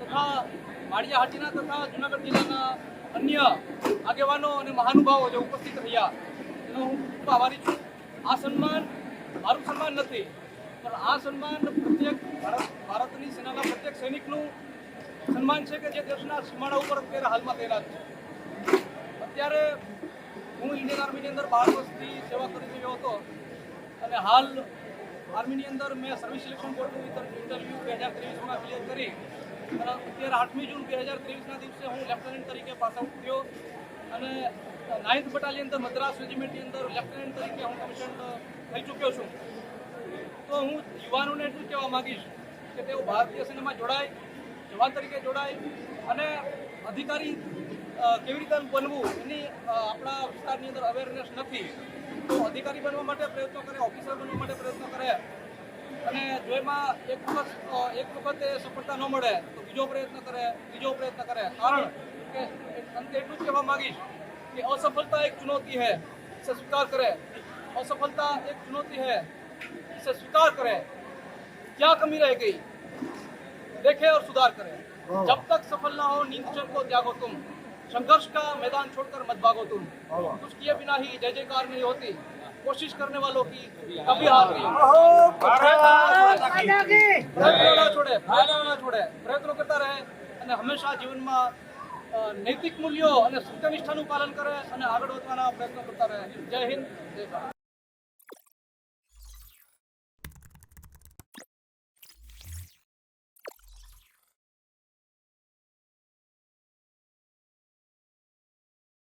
તથા માળિયા હાટીના તથા જુનાગઢ જિલ્લાના અન્ય આગેવાનો અને મહાનુભાવો જે ઉપસ્થિત રહ્યા. એનો હું ખૂબ આભારી છું. આ સન્માન, મારું સન્માન નથી, પણ આ સન્માન પ્રત્યેક ભારત સેનાના પ્રત્યેક સૈનિકનું સન્માન છે કે જે દેશના સીમાડા ઉપર અત્યારે હાલમાં તૈનાત છે. અત્યારે હું ઇન્ડિયન આર્મીની અંદર બાર વર્ષથી સેવા કરી રહ્યો હતો અને હાલ આર્મીની અંદર મેં સર્વિસ સિલેક્શન બોર્ડનું ઇન્ટરવ્યૂ બે હજાર ત્રેવીસમાં ક્લિયર કરી અને અત્યારે આઠમી જૂન બે હજાર ત્રેવીસના દિવસે હું લેફ્ટનન્ટ તરીકે પાસ થયો અને નાઇન્થ બટાલિયન અંદર મદ્રાસ રેજિમેન્ટની અંદર લેફ્ટનન્ટ તરીકે હું કમિશન થઈ ચૂક્યો છું. તો હું યુવાનોને એટલું કહેવા માંગીશ કે તેઓ ભારતીય સેનામાં જોડાય જવાન તરીકે જોડાય અને અધિકારી અ, કેવી રીતે બનવું એની અ, આપણા વિસ્તારની અંદર અવેરનેસ નથી તો અધિકારી બનવા માટે પ્રયત્નો કરે ઓફિસર બનવા માટે પ્રયત્નો કરે અને જો એમાં એક વખત અ, એક વખતે સફળતા ન મળે તો બીજો પ્રયત્ન કરે ત્રીજો પ્રયત્ન કરે કારણ કે અંતે એટલું જ કહેવા માંગીશ कि असफलता एक चुनौती है इसे स्वीकार करें असफलता एक चुनौती है इसे स्वीकार करें क्या कमी रह गई देखें और सुधार करें जब तक सफल ना हो नींद चैन को त्यागो तुम संघर्ष का मैदान छोड़कर मत भागो तुम कुछ किए बिना ही जय जयकार नहीं होती कोशिश करने वालों की कभी हार नहीं પ્રયત્નો ના છોડે પ્રયત્નો ના છોડે પ્રયત્નો કરતા રહે અને હંમેશા જીવનમાં અ, નૈતિક મૂલ્યો અને સત્યનિષ્ઠાનું પાલન કરે અને આગળ વધવાના પ્રયત્નો કરતા રહે જય હિન્દ જય ભારત